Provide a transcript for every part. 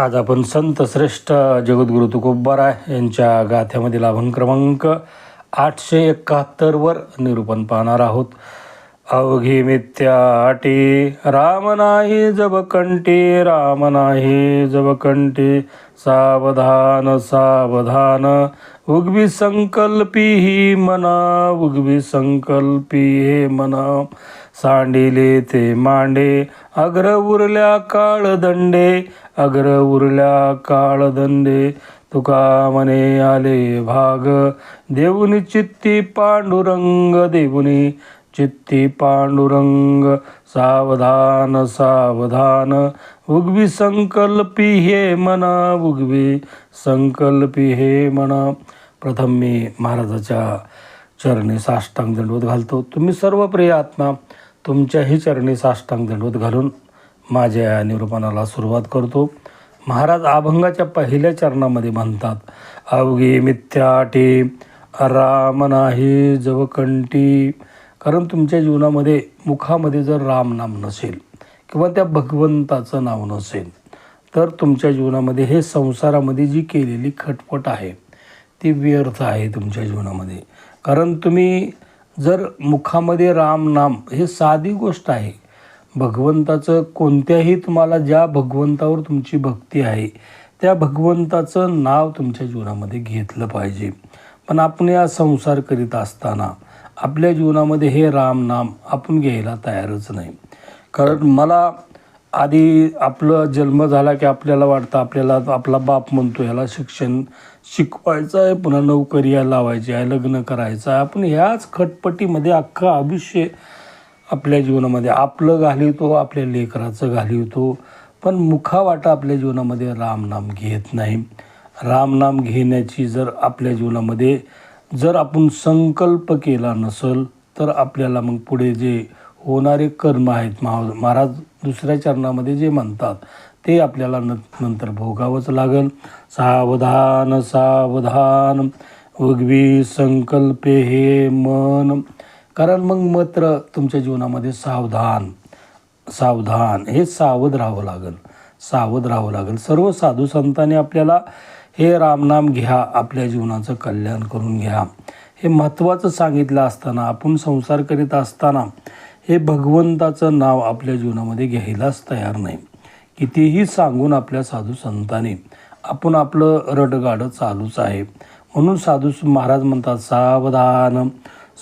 आज आपण संत श्रेष्ठ जगद्गुरु तुकोबाराय यांच्या गाथ्यामधील अभंग क्रमांक आठशे एकाहत्तरवर निरूपण पाहणार आहोत. अवघी मिथ्याटी राम नाही जब कंठी राम नाही जब सावधान सावधान. उगवी संकल्पी ही मना उगवी संकल्पी हे मना. सांडिले ते मांडे अग्र उरल्या काळदंडे अग्र उरल्या काळदंडे तुका मने आले भाग. देऊनी चित्ती पांडुरंग देऊनी चित्ती पांडुरंग सावधान सावधान. उगवी संकल्पी हे मना उगवी संकल्पी हे मना. प्रथम मी महाराजाच्या चरणी साष्टांग दंडवत घालतो. तुम्ही सर्व प्रिय आत्मा तुमच्याही चरणी साष्टांग दंडवत घालून माझ्या निरूपणाला सुरुवात करतो. महाराज अभंगाच्या पहिल्या चरणामध्ये म्हणतात अवघी मिथ्याटी राम नाही जवकंठी कारण तुमच्या जीवनामध्ये मुखामध्ये जर राम नाम नसेल किंवा त्या भगवंताचं नाव नसेल तर तुमच्या जीवनामध्ये हे संसारामध्ये जी केलेली खटपट आहे ती व्यर्थ आहे तुमच्या जीवनामध्ये. कारण तुम्ही जर मुखामध्ये राम नाम हे साधी गोष्ट आहे भगवंताचं कोणत्याही तुम्हाला ज्या भगवंतावर तुमची भक्ती आहे त्या भगवंताचं नाव तुमच्या जीवनामध्ये घेतलं पाहिजे. पण आपण या संसार करीत असताना आपल्या जीवनामध्ये हे राम नाम आपण घ्यायला तयारच नाही. कारण मला आधी आपलं जन्म झाला की आपल्याला वाटतं आपल्याला आपला बाप म्हणतो ह्याला शिक्षण शिकवायचं आहे पुन्हा नोकरी लावायची आहे लग्न करायचं आहे. आपण ह्याच खटपटीमध्ये अख्खं आयुष्य आपल्या जीवनामध्ये आपलं घालवतो आपल्या लेकराचं घालवतो. पण मुखावाटा आपल्या जीवनामध्ये रामनाम घेत नाही. रामनाम घेण्याची जर आपल्या जीवनामध्ये जर आपण संकल्प केला नसेल तर आपल्याला मग पुढे जे होणारे कर्म आहेत महा महाराज दुसऱ्या चरणामध्ये जे म्हणतात ते आपल्याला न नंतर भोगावंच लागेल. सावधान सावधान उगवी संकल्पे हे मन. कारण मग मात्र तुमच्या जीवनामध्ये सावधान सावधान हे सावध राहावं लागेल सावध राहावं लागेल. सर्व साधू संतांनी आपल्याला हे रामनाम घ्या आपल्या जीवनाचं कल्याण करून घ्या. हे महत्त्वाचं सांगितलं असताना आपण संसार करीत असताना हे भगवंताचं नाव आपल्या जीवनामध्ये घ्यायलाच तयार नाही. कितीही सांगून आपल्या साधू संतांनी आपण आपलं रडगाडं चालूच आहे. म्हणून साधू महाराज म्हणतात सावधान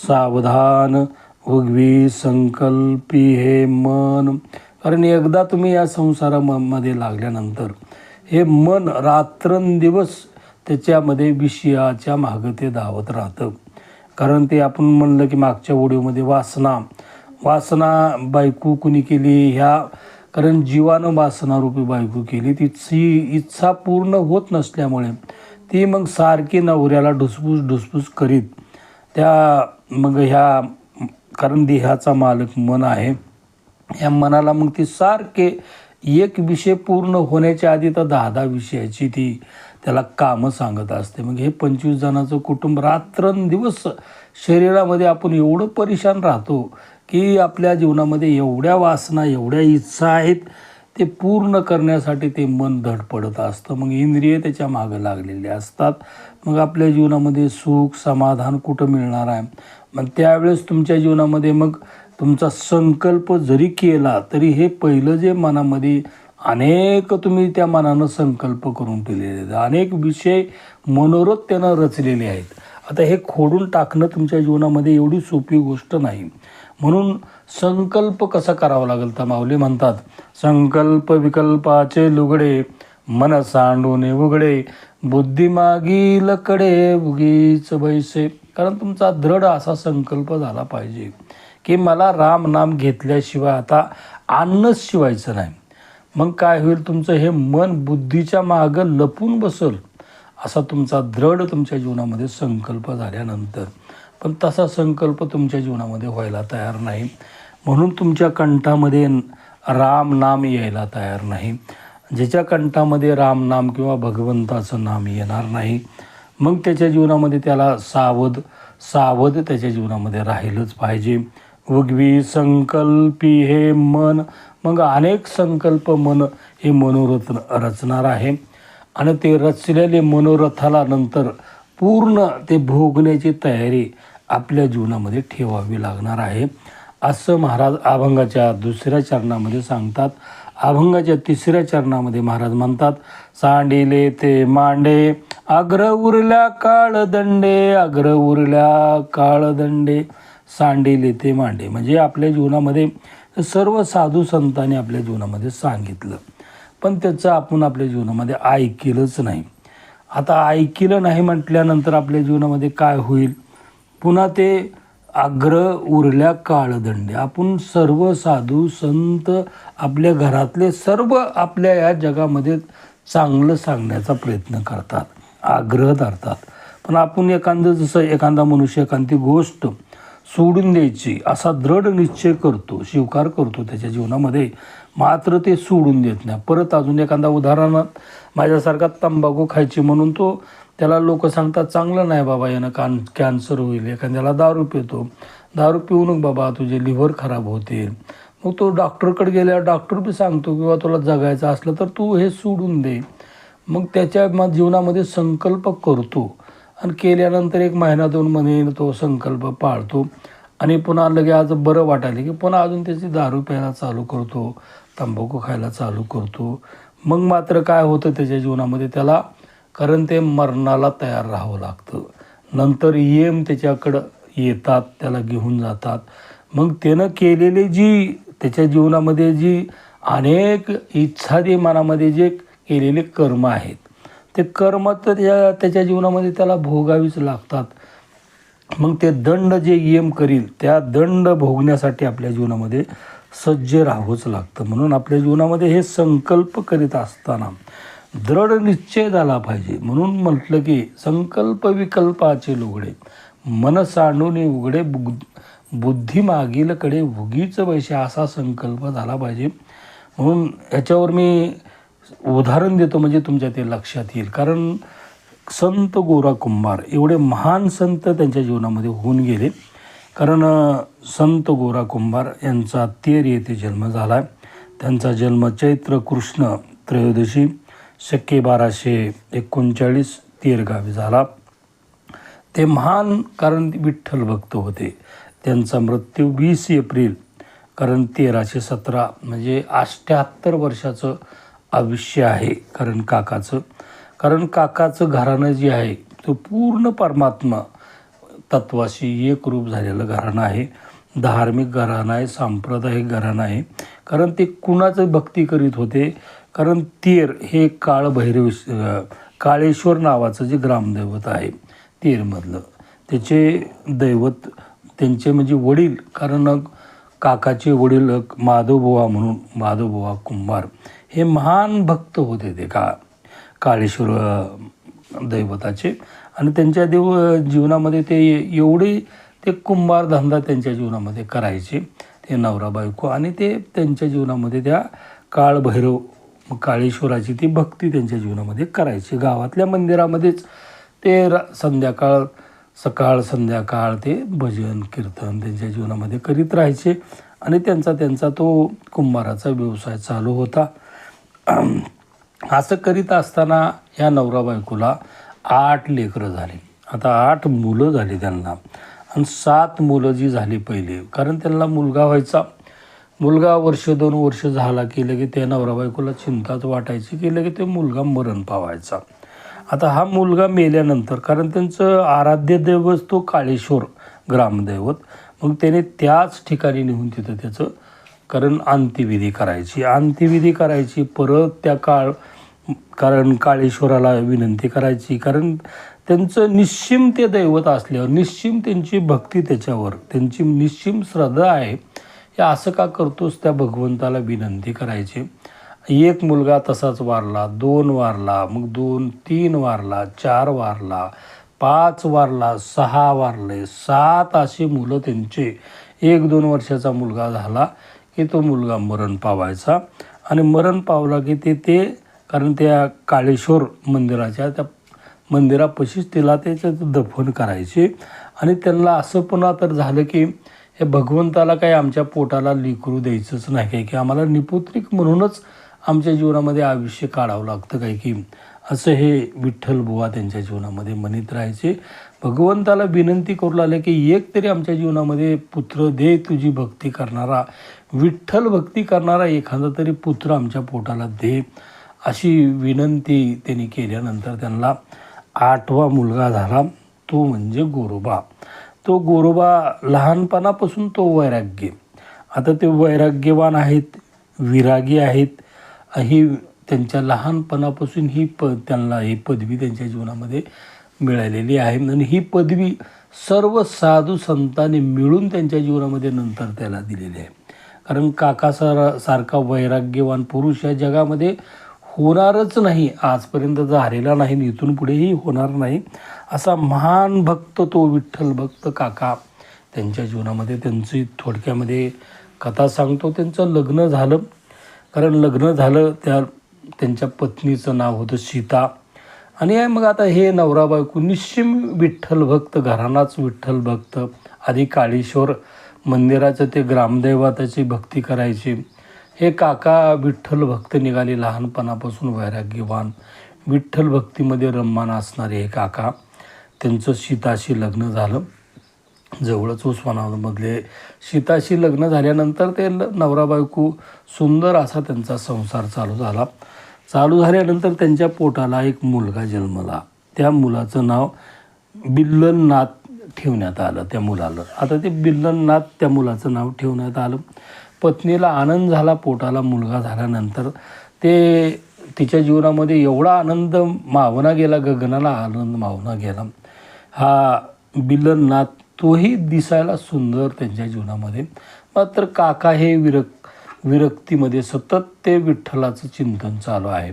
सावधान भोगवी संकल्पी हे मन. कारण एकदा तुम्ही या संसारामध्ये लागल्यानंतर हे मन रात्रंदिवस त्याच्यामध्ये विषयाच्या मागं ते धावत राहतं. कारण ते आपण म्हणलं की मागच्या ओढीमध्ये वासना वासना बायको कुणी केली ह्या कारण जीवानं वासनारूपी बायको केली तिची इच्छा पूर्ण होत नसल्यामुळे ती मग सारखी नवऱ्याला ढुसपूस ढुसपूस करीत त्या मग ह्या कारण देहाचा मालक मन आहे या मनाला मग ती सारखे एक विषय पूर्ण होण्याच्या आधी तर दहा दहा विषयाची ती त्याला कामं सांगत असते. मग हे पंचवीस जणांचं कुटुंब रात्रंदिवस शरीरामध्ये आपण एवढं परेशान राहतो की आपल्या जीवनामध्ये एवढ्या वासना एवढ्या इच्छा आहेत ते पूर्ण करण्यासाठी ते मन धडपडत असतं. मग इंद्रिय त्याच्या मागं लागलेले असतात. मग आपल्या जीवनामध्ये सुख समाधान कुठं मिळणार आहे? मग त्यावेळेस तुमच्या जीवनामध्ये मग तुमचा संकल्प जरी केला तरी हे पहिलं जे मनामध्ये अनेक तुम्ही त्या मनानं संकल्प करून दिलेले आहेत. अनेक विषय मनोरथ त्यानं रचलेले आहेत. आता हे खोडून टाकणं तुमच्या जीवनामध्ये एवढी सोपी गोष्ट नाही. म्हणून संकल्प कसा करावा लागेल? तर माऊली म्हणतात संकल्प विकल्पाचे लुगडे मन सांडून उघडे बुद्धिमागी लकडे उगीच बैसे. कारण तुमचा दृढ असा संकल्प झाला पाहिजे की मला राम नाम घेतल्याशिवाय आता अन्नच शिवायचं नाही. मग काय होईल? तुमचं हे मन बुद्धीच्या मागं लपून बसल. असा तुमचा दृढ तुमच्या जीवनामध्ये संकल्प झाल्यानंतर. पण तसा संकल्प तुमच्या जीवनामध्ये व्हायला तयार नाही. म्हणून तुमच्या कंठामध्ये राम नाम यायला तयार नाही. ज्याच्या कंठामध्ये राम नाम किंवा भगवंताचं नाम येणार नाही मग त्याच्या जीवनामध्ये त्याला सावध सावध त्याच्या जीवनामध्ये राहिलंच पाहिजे. उगवी संकल्पी हे मन मग अनेक संकल्प मन हे मनोरथ रचणार आहे. आणि ते रचलेले मनोरथाला नंतर पूर्ण ते भोगण्याची तयारी आपल्या जीवनामध्ये ठेवावी लागणार आहे. असं महाराज अभंगाच्या दुसऱ्या चरणामध्ये सांगतात. अभंगाच्या तिसऱ्या चरणामध्ये महाराज म्हणतात सांडिले ते मांडे अग्र उरल्या काळदंडे अग्र उरल्या काळदंडे सांडिले ते मांडे. म्हणजे आपल्या जीवनामध्ये सर्व साधू संतांनी आपल्या जीवनामध्ये सांगितलं. पण त्याचं आपण आपल्या जीवनामध्ये ऐकलंच नाही. आता ऐकलं नाही म्हटल्यानंतर आपल्या जीवनामध्ये काय होईल? पुन्हा ते आग्र उरल्या काळदंडे. आपण सर्व साधू संत आपल्या घरातले सर्व आपल्या या जगामध्ये चांगलं सांगण्याचा प्रयत्न करतात आग्रह धरतात. पण आपण एखादं जसं एखादा मनुष्य एखादी गोष्ट सोडून द्यायची असा दृढ निश्चय करतो स्वीकार करतो त्याच्या जीवनामध्ये मात्र ते सोडून देत नाही. परत अजून एखादा उदाहरणात माझ्यासारखा तंबाखू खायची म्हणून तो त्याला लोक सांगतात चांगलं नाही बाबा यानं कान कॅन्सर होईल. एखाद्याला दारू पितो. दारू पिऊ बाबा तुझे लिव्हर खराब होते. मग तो डॉक्टरकडे गेल्यावर डॉक्टर बी सांगतो किंवा तुला जगायचं असलं तर तू हे सोडून दे. मग त्याच्या मग जीवनामध्ये संकल्प करतो. आणि केल्यानंतर एक महिना दोन महिने तो संकल्प पाळतो. आणि पुन्हा लगे आज बरं वाटायला की पुन्हा अजून त्याची दारू प्यायला चालू करतो. तंबाखू खायला चालू करतो. मग मात्र काय होतं त्याच्या जीवनामध्ये? त्याला कारण ते मरणाला तयार राहावं लागतं. नंतर येम त्याच्याकडं येतात त्याला घेऊन जातात. मग त्यानं केलेली जी त्याच्या जीवनामध्ये जी अनेक इच्छादे मनामध्ये जे केलेले कर्म आहेत ते कर्म तर त्या त्याच्या जीवनामध्ये त्याला भोगावीच लागतात. मग ते दंड जे यम करील त्या दंड भोगण्यासाठी आपल्या जीवनामध्ये सज्ज राहावंच लागतं. म्हणून आपल्या जीवनामध्ये हे संकल्प करीत असताना दृढ निश्चय झाला पाहिजे. म्हणून म्हटलं की संकल्प विकल्पाचे लुगडे. मन सांडून उघडे बुग बुद्धी मागीलकडे उगीच वैसे असा संकल्प झाला पाहिजे. म्हणून ह्याच्यावर मी उदाहरण देतो म्हणजे तुमच्या ते लक्षात येईल. कारण संत गोरा कुंभार एवढे महान संत त्यांच्या जीवनामध्ये होऊन गेले. कारण संत गोरा कुंभार यांचा तेर येथे जन्म झाला. आहे त्यांचा जन्म चैत्र कृष्ण त्रयोदशी शक्के बाराशे एकोणचाळीस तेरगावी झाला. ते महान कारण विठ्ठल भक्त होते. त्यांचा मृत्यू वीस एप्रिल कारण तेराशे सतरा म्हणजे अष्ट्याहत्तर वर्षाचं आयुष्य आहे कारण काकाचं. कारण काकाचं घराणं जे आहे तो पूर्ण परमात्मा तत्वाशी एक रूप झालेलं घराणं आहे. धार्मिक घराणं आहे सांप्रदायिक घराणं आहे. कारण ते कुणाचं भक्ती करीत होते? कारण तेर हे काळभैरवेश काळेश्वर नावाचं जे ग्रामदैवत आहे तेरमधलं. त्याचे दैवत त्यांचे म्हणजे वडील कारण काकाचे वडील माधवबुवा म्हणून माधवबुवा कुंभार हे महान भक्त होते ते का काळेश्वर दैवताचे. आणि त्यांच्या देव जीवनामध्ये ते एवढे ते कुंभार धंदा त्यांच्या जीवनामध्ये करायचे ते नवरा बायको आणि ते त्यांच्या जीवनामध्ये त्या काळभैरव मग काळेश्वराची ती भक्ती त्यांच्या जीवनामध्ये करायची. गावातल्या मंदिरामध्येच ते रा संध्याकाळ सकाळ संध्याकाळ ते भजन कीर्तन त्यांच्या जीवनामध्ये करीत राहायचे. आणि त्यांचा त्यांचा तो कुंभाराचा व्यवसाय चालू होता. असं करीत असताना या नवरा बायकोला आठ लेकरं झाली. आता आठ मुलं झाली त्यांना. आणि सात मुलं जी झाली पहिले कारण त्यांना मुलगा व्हायचा. मुलगा वर्ष दोन वर्ष झाला की लगे त्या नवरा बायकोला चिंताच वाटायची की लगे ते मुलगा मरण पावायचा. आता हा मुलगा मेल्यानंतर कारण त्यांचं आराध्य दैवत तो काळेश्वर ग्रामदैवत मग त्याने त्याच ठिकाणी नेऊन तिथं त्याचं कारण अंत्यविधी करायची. अंत्यविधी करायची परत त्या काळ कारण काळेश्वराला विनंती करायची कारण त्यांचं निश्चिम ते दैवत असल्यावर निश्चिम त्यांची भक्ती त्याच्यावर त्यांची निश्चिम श्रद्धा आहे हे असं का करतोस त्या भगवंताला विनंती करायची? एक मुलगा तसाच वारला दोन वारला मग दोन तीन वारला चार वारला पाच वारला सहा वारले सात अशी मुलं त्यांचे. एक दोन वर्षाचा मुलगा झाला की तो मुलगा मरण पावायचा. आणि मरण पावला की ते ते कारण त्या काळेश्वर मंदिराच्या त्या मंदिरापाशीच तिला त्याचं दफन करायचे. आणि त्यांना असं पुन्हा तर झालं की हे भगवंताला काही आमच्या पोटाला लिकरू द्यायचंच नाही काय की आम्हाला निपुत्रिक म्हणूनच आमच्या जीवनामध्ये आयुष्य काढावं लागतं काय की असं हे विठ्ठल बुवा त्यांच्या जीवनामध्ये म्हणत राहायचे. भगवंताला विनंती करू लागले की एक तरी आमच्या जीवनामध्ये पुत्र दे तुझी भक्ती करणारा विठ्ठल भक्ती करणारा एखादा तरी पुत्र आमच्या पोटाला दे अशी विनंती त्यांनी केल्यानंतर त्यांना आठवा मुलगा झाला तो म्हणजे गोरोबा. तो गोरोबा लहानपणापासून तो वैराग्य. आता ते वैराग्यवान आहेत विरागी आहेत. ही त्यांच्या लहानपणापासून ही प त्यांना ही पदवी त्यांच्या जीवनामध्ये मिळालेली आहे. आणि ही पदवी सर्व साधू संतांनी मिळून त्यांच्या जीवनामध्ये नंतर त्याला दिलेली आहे. कारण काका सारखा वैराग्यवान पुरुष या जगामध्ये होणारच नाही. आजपर्यंत झालेला नाही इथून पुढेही होणार नाही असा महान भक्त तो विठ्ठल भक्त काका त्यांच्या जीवनामध्ये त्यांची थोडक्यामध्ये कथा सांगतो. त्यांचं लग्न झालं. कारण लग्न झालं त्या त्यांच्या पत्नीचं नाव होतं सीता. आणि मग आता हे नवरा बायको निश्चिम विठ्ठल भक्त घराणाच विठ्ठल भक्त आधी काळेश्वर मंदिराचं ते ग्रामदैवताची भक्ती करायची. हे काका विठ्ठल भक्त निघाले लहानपणापासून वैराग्यवान. विठ्ठल भक्तीमध्ये रममान असणारे हे काका त्यांचं सीताशी लग्न झालं. जवळच उस्मानाबादमधले सीताशी लग्न झाल्यानंतर ते नवरा बायको सुंदर असा त्यांचा संसार चालू झाला. चालू झाल्यानंतर त्यांच्या पोटाला एक मुलगा जन्मला. त्या मुलाचं नाव बिल्लननाथ ठेवण्यात आलं त्या मुलाला. आता ते बिल्लननाथ त्या मुलाचं नाव ठेवण्यात आलं. पत्नीला आनंद झाला पोटाला मुलगा झाल्यानंतर. ते तिच्या जीवनामध्ये एवढा आनंद मावना गेला गगनाला आनंद मावना गेला. हा बिल्लनाथ तोही दिसायला सुंदर त्यांच्या जीवनामध्ये. मात्र काका हे विरक विरक्तीमध्ये सतत ते विठ्ठलाचं चिंतन चालू आहे.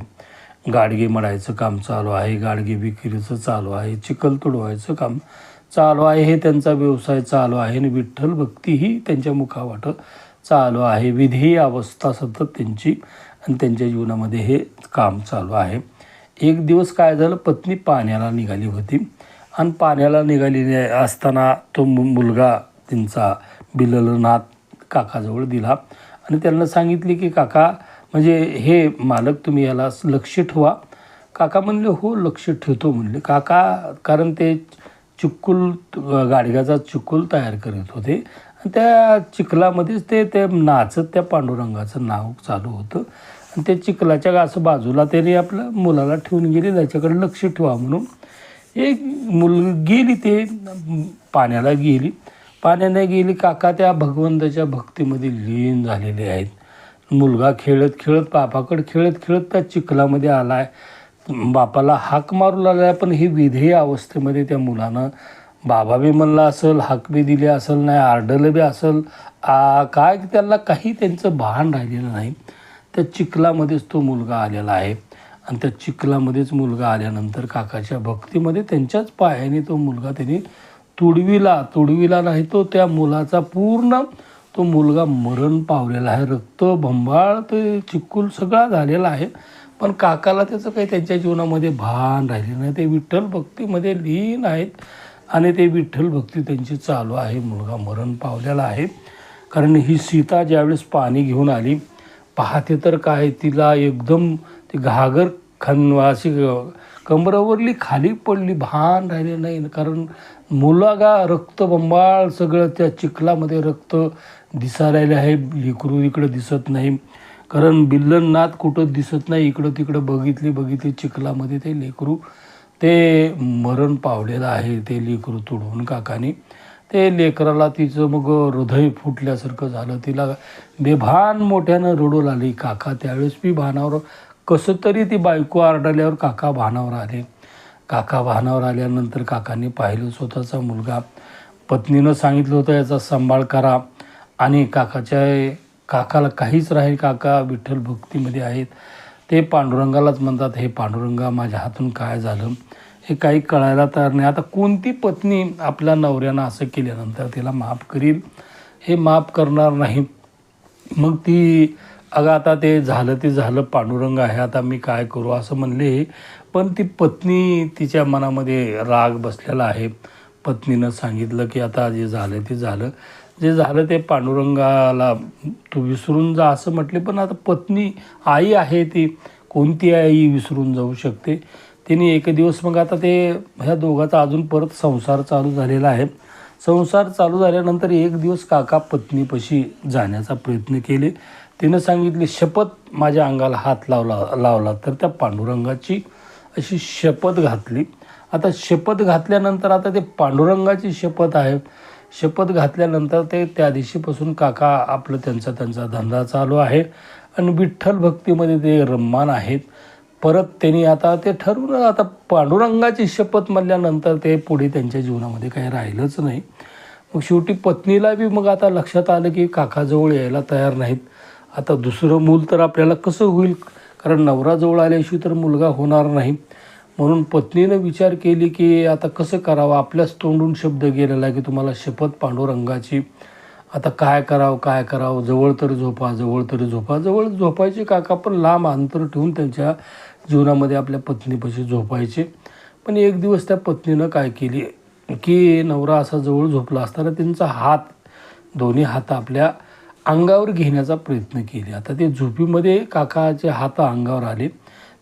गाडगे मळायचं काम चालू आहे गाडगे विक्रीचं चालू आहे चिखल तुडवायचं काम चालू आहे हे त्यांचा व्यवसाय चालू आहे आणि विठ्ठल भक्तीही त्यांच्या मुखावाटं चालू आहे. विधी अवस्था सतत त्यांची आणि त्यांच्या जीवनामध्ये हे काम चालू आहे. एक दिवस काय झालं? पत्नी पाण्याला निघाली होती. आणि पाण्याला निघाली असताना तो मु- मुलगा त्यांचा बिललनाथ काकाजवळ दिला. आणि त्यांना सांगितले की काका म्हणजे हे मालक तुम्ही याला लक्ष ठेवा. काका म्हणले हो लक्ष ठेवतो म्हणले. काका कारण ते चिक्कुल गाडग्याचा चिक्कुल तयार करत होते. आणि त्या चिखलामध्येच ते ते नाचत त्या पांडुरंगाचं नाव चालू होतं. आणि त्या चिखलाच्या असं बाजूला त्याने आपलं मुलाला ठेवून गेले त्याच्याकडे लक्ष ठेवा म्हणून. एक मुल गेली ते पाण्याला गेली. पाण्याने गेली काका त्या भगवंताच्या भक्तीमध्ये लीन झालेले आहेत. मुलगा खेळत खेळत बापाकडे खेळत खेळत त्या चिखलामध्ये आला आहे बापाला हाक मारू लागला पण ही विधेय अवस्थेमध्ये त्या मुलानं बाबा बी म्हणला असेल हाक बी दिली असेल नाही आर्डलं बी असेल काय त्यांना काही त्यांचं भान राहिलेलं नाही. त्या चिखलामध्येच तो मुलगा आलेला आहे. आणि त्या चिखलामध्येच मुलगा आल्यानंतर काकाच्या भक्तीमध्ये त्यांच्याच पायाने तो मुलगा त्यांनी तुडविला तुडविला नाही तो त्या मुलाचा पूर्ण तो मुलगा मरण पावलेला आहे. रक्त भंबाळ ते चिक्कूल सगळा झालेला आहे. पण काकाला त्याचं काही त्यांच्या जीवनामध्ये भान राहिले नाही. ते विठ्ठल भक्तीमध्ये लीन आहेत. आणि ते विठ्ठल भक्ती त्यांची चालू आहे. मुलगा मरण पावलेला आहे. कारण ही सीता ज्यावेळेस पाणी घेऊन आली पाहते तर काय तिला एकदम ती घागर खनवासी अशी खाली पडली भान राहिले नाही. कारण मुलागा रक्तबंबाळ सगळं त्या चिखलामध्ये रक्त दिसा राहिले आहे. लेकरू इकडं दिसत नाही. कारण बिल्लनाथ कुठं दिसत नाही इकडं तिकडं बघितली बघितली चिखलामध्ये ते लेकरू ते मरण पावलेलं आहे ते लेकरू तुडवून काकाने. ते लेकराला तिचं मग हृदय फुटल्यासारखं झालं. तिला बेभान मोठ्यानं रडू लागली. काका त्यावेळेस मी भानावर कसं तरी ती बायको आरडल्यावर काका भानावर आले. काका भानावर आल्यानंतर काकांनी पाहिलं स्वतःचा मुलगा. पत्नीनं सांगितलं होतं याचा सांभाळ करा. आणि काकाच्या काकाला काहीच राहील. काका विठ्ठल भक्तीमध्ये आहेत. ते पांडुरंगालाच म्हणतात हे पांडुरंगा माझ्या हातून काय झालं? हे काही कळायला तयार नाही. आता कोणती पत्नी आपल्या नवऱ्यानं असं केल्यानंतर तिला माफ करील? हे माफ करणार नाही. मग ती अगं आता ते झालं ते झालं पांडुरंग आहे आता मी काय करू? असं म्हणले. पण ती पत्नी तिच्या मनामध्ये राग बसलेला आहे. पत्नीनं सांगितलं की आता जे झालं ते झालं. जे झालं ते पांडुरंगाला तू विसरून जा असं म्हटले पण आता पत्नी आई आहे ती कोणती आई विसरून जाऊ शकते? तिने एक दिवस मग आता ते ह्या दोघाचा अजून परत संसार चालू झालेला आहे. संसार चालू झाल्यानंतर एक दिवस काका पत्नीपाशी जाण्याचा प्रयत्न केले. तिनं सांगितली शपथ माझ्या अंगाला हात लावला लावला. तर त्या पांडुरंगाची अशी शपथ घातली. आता शपथ घातल्यानंतर आता ते पांडुरंगाची शपथ आहे. शपथ घातल्यानंतर ते त्या दिवशीपासून काका आपलं त्यांचा त्यांचा धंदा चालू आहे. आणि विठ्ठल भक्तीमध्ये ते रम्मान आहेत. परत त्यांनी आता ते ठरवून आता पांडुरंगाची शपथ म्हणल्यानंतर ते पुढे त्यांच्या जीवनामध्ये काही राहिलंच नाही. मग शेवटी पत्नीला बी मग आता लक्षात आलं की काकाजवळ यायला तयार नाहीत. आता दुसरं मूल तर आपल्याला कसं होईल? कारण नवराजवळ आल्याशिवाय तर मुलगा होणार नाही. म्हणून पत्नीनं विचार केली की आता कसं करावं? आपल्याच तोंडून शब्द गेलेला आहे की तुम्हाला शपथ पांडुरंगाची. आता काय करावं काय करावं? जवळ तर झोपा जवळ तरी झोपा. जवळ झोपायचे काका पण लांब अंतर ठेवून त्यांच्या जीवनामध्ये आपल्या पत्नीपाशी झोपायचे. पण एक दिवस त्या पत्नीनं काय केली? की नवरा असा जवळ झोपला असताना त्यांचा हात दोन्ही हात आपल्या अंगावर घेण्याचा प्रयत्न केले. आता ते झोपीमध्ये काकाचे हात अंगावर आले.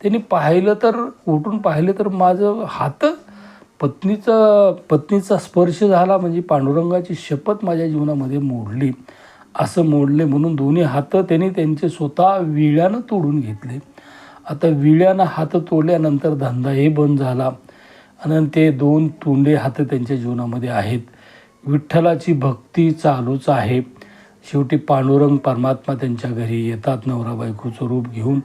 त्यांनी पाहिलं तर उठून पाहिलं तर माझं हात पत्नीचं पत्नीचा स्पर्श झाला म्हणजे पांडुरंगाची शपथ माझ्या जीवनामध्ये मोडली. असं मोडले म्हणून दोन्ही हातं त्यांनी त्यांचे स्वतः विळ्यानं तोडून घेतले. आता विळ्यानं हात तोडल्यानंतर धंदाही बंद झाला. आणि ते दोन तोंडे हात त्यांच्या जीवनामध्ये आहेत. विठ्ठलाची भक्ती चालूच आहे. शेवटी पांडुरंग परमात्मा त्यांच्या घरी येतात नवरा बायकोचं रूप घेऊन.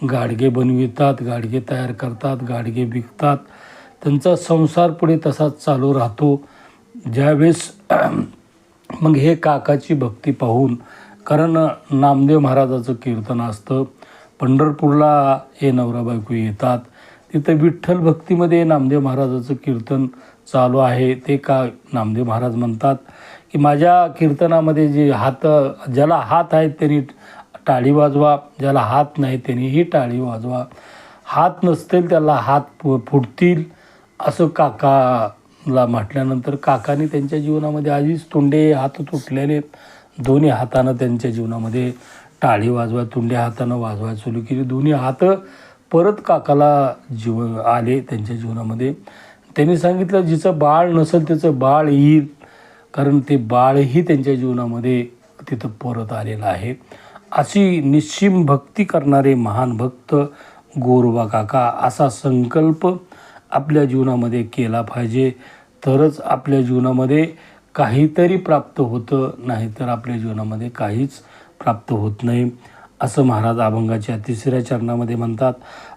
गाडगे बनवितात गाडगे तयार करतात गाडगे विकतात. त्यांचा संसार पुढे तसाच चालू राहतो. ज्यावेळेस मग हे काकाची भक्ती पाहून कारण नामदेव महाराजाचं कीर्तन असतं. पंढरपूरला हे नवरा बायको येतात. तिथं विठ्ठल भक्तीमध्ये नामदेव महाराजाचं कीर्तन चालू आहे. ते का नामदेव महाराज म्हणतात की माझ्या कीर्तनामध्ये जे हात ज्याला हात आहेत त्यांनी टाळी वाजवा ज्याला हात नाही त्यांनीही टाळी वाजवा. हात नसतील त्याला हात फुटतील असं काकाला म्हटल्यानंतर काकाने त्यांच्या जीवनामध्ये आधीच तोंडे हात तुटलेले. दोन्ही हातानं त्यांच्या जीवनामध्ये टाळी वाजवा तोंडे हातानं वाजवायला सुरू केली. दोन्ही हात परत काकाला जीवन आले त्यांच्या जीवनामध्ये. त्यांनी सांगितलं जिचं बाळ नसेल त्याचं बाळ येईल कारण ते बाळही त्यांच्या जीवनामध्ये तिथं परत आलेलं आहे. अशी निश्चिम भक्ती करणारे महान भक्त गोरबा काका असा संकल्प आपल्या जीवनामध्ये केला पाहिजे. तरच आपल्या जीवनामध्ये काहीतरी प्राप्त होतं नाहीतर आपल्या जीवनामध्ये काहीच प्राप्त होत नाही. असं महाराज अभंगाच्या तिसऱ्या चरणामध्ये म्हणतात.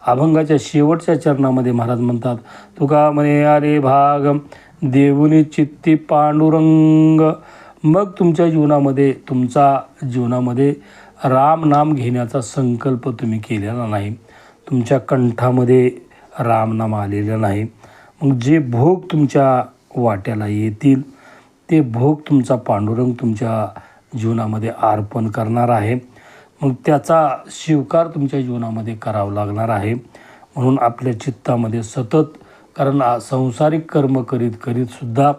अभंगाच्या शेवटच्या चरणामध्ये महाराज म्हणतात तुका म्हणे अरे भाग देऊनी चित्ती पांडुरंग. मग तुमच्या जीवनामध्ये तुमचा जीवनामध्ये राम नाम घेण्याचा संकल्प तुम्ही केलेला नाही. तुमच्या कंठामध्ये रामनाम आलेलं नाही. मग जे भोग तुमच्या वाट्याला येतील ते भोग तुमचा पांडुरंग तुमच्या जीवनामध्ये अर्पण करणार आहे. मग त्याचा स्वीकार तुमच्या जीवनामध्ये करावा लागणार आहे. म्हणून आपल्या चित्तामध्ये सतत कारण संसारिक सांसारिक कर्म करीत करीतसुद्धा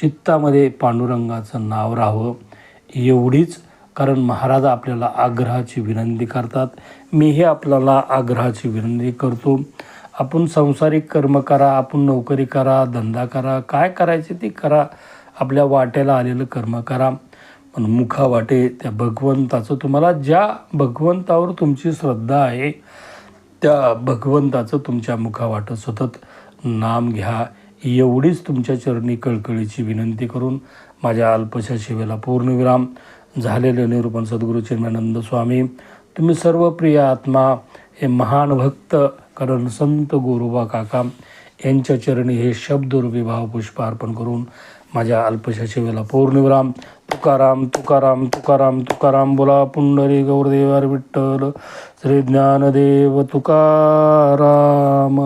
चित्तामध्ये पांडुरंगाचं नाव राहावं. एवढीच कारण महाराज आपल्याला आग्रहाची विनंती करतात. मीही आपल्याला आग्रहाची विनंती करतो. आपण सांसारिक कर्म करा आपण नोकरी करा धंदा करा काय करायचे ते करा. आपल्या वाट्याला आलेलं कर्म करा. पण मुखा वाटे त्या भगवंताचं तुम्हाला ज्या भगवंतावर तुमची श्रद्धा आहे त्या भगवंताचं तुमच्या मुखावाटं सतत नाम घ्या. एवढीच तुमच्या चरणी कळकळीची विनंती करून माझ्या अल्पशा शिवेला पूर्णविराम. झालेले निरूपण सद्गुरू चिन्मानंद स्वामी. तुम्ही सर्व प्रिय आत्मा हे महान भक्त कारण संत गोरोबा काका यांच्या चरणी हे शब्दरूपी भावपुष्प अर्पण करून माझ्या अल्पशा पौर्णिवराम तुकाराम तुकाराम तुकाराम तुकाराम बोला. पुंडरी गौरदेवार विठ्ठल श्री ज्ञानदेव तुकाराम.